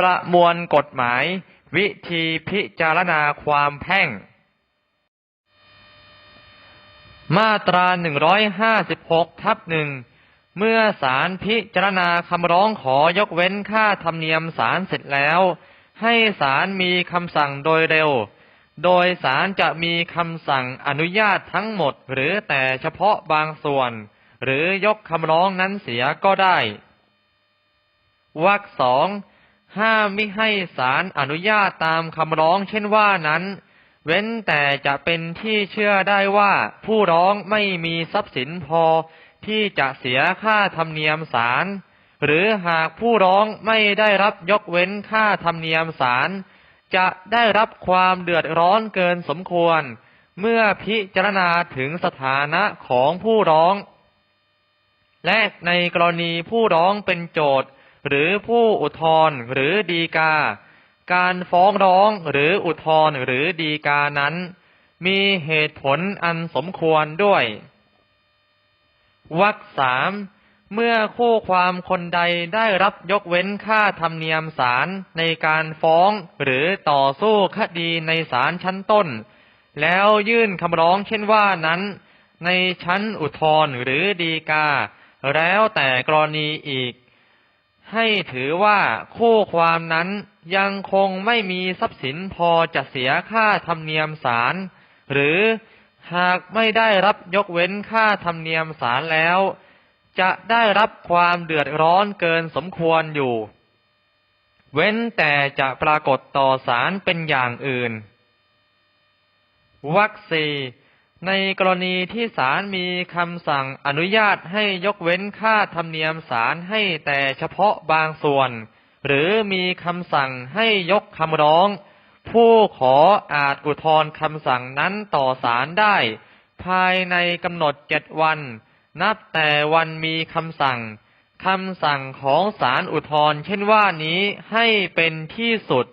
ประมวลกฎหมาย วิธีพิจารณาความแพ่ง มาตรา 156 ทับหนึ่งเมื่อศาลพิจารณาคำร้องขอยกเว้นค่าธรรมเนียมศาลเสร็จแล้ว ให้ศาลมีคำสั่งโดยเร็ว โดยศาลจะมีคำสั่งอนุญาตทั้งหมดหรือแต่เฉพาะบางส่วน หรือยกคำร้องนั้นเสียก็ได้วรรคสอง ห้ามไมิให้ศาลอนุญาตตามคำร้องเช่นว่านั้น เว้นแต่จะเป็นที่เชื่อได้ว่าผู้ร้องไม่มีทรัพย์สินพอที่จะเสียค่าธรรมเนียมศาลหรือหากผู้ร้องไม่ได้รับยกเว้นค่าธรรมเนียมศาลจะได้รับความเดือดร้อนเกินสมควร เมื่อพิจารณาถึงสถานะของผู้ร้อง และในกรณีผู้ร้องเป็นโจทย์ หรือผู้อุทธร์หรือดีกา การฟ้องร้องหรืออุทธร์หรือดีกานั้น มีเหตุผลอันสมควรด้วยวรรคสามเมื่อคู่ความคนใดได้รับยกเว้นค่าธรรมเนียมศาลในการฟ้องหรือต่อสู้คดีในศาลชั้นต้น แล้วยื่นคำร้องเช่นว่านั้น ในชั้นอุทธร์หรือดีกา แล้วแต่กรณีอีก ให้ถือว่าคู่ความนั้นยังคงไม่มีทรัพย์สินพอจะเสียค่าธรรมเนียมศาลหรือหากไม่ได้รับยกเว้นค่าธรรมเนียมศาลแล้ว จะได้รับความเดือดร้อนเกินสมควรอยู่ เว้นแต่จะปรากฏต่อศาลเป็นอย่างอื่นวรรคสี่ ในกรณีที่ศาลมีคำสั่งอนุญาตให้ยกเว้นค่าธรรมเนียมศาลให้แต่เฉพาะบางส่วน หรือมีคำสั่งให้ยกคำร้อง ผู้ขออาจอุทธรณ์คำสั่งนั้นต่อศาลได้ ภายในกำหนดเจ็ดวัน นับแต่วันมีคำสั่งคำสั่งของศาลอุทธรณ์เช่นว่านี้ให้เป็นที่สุด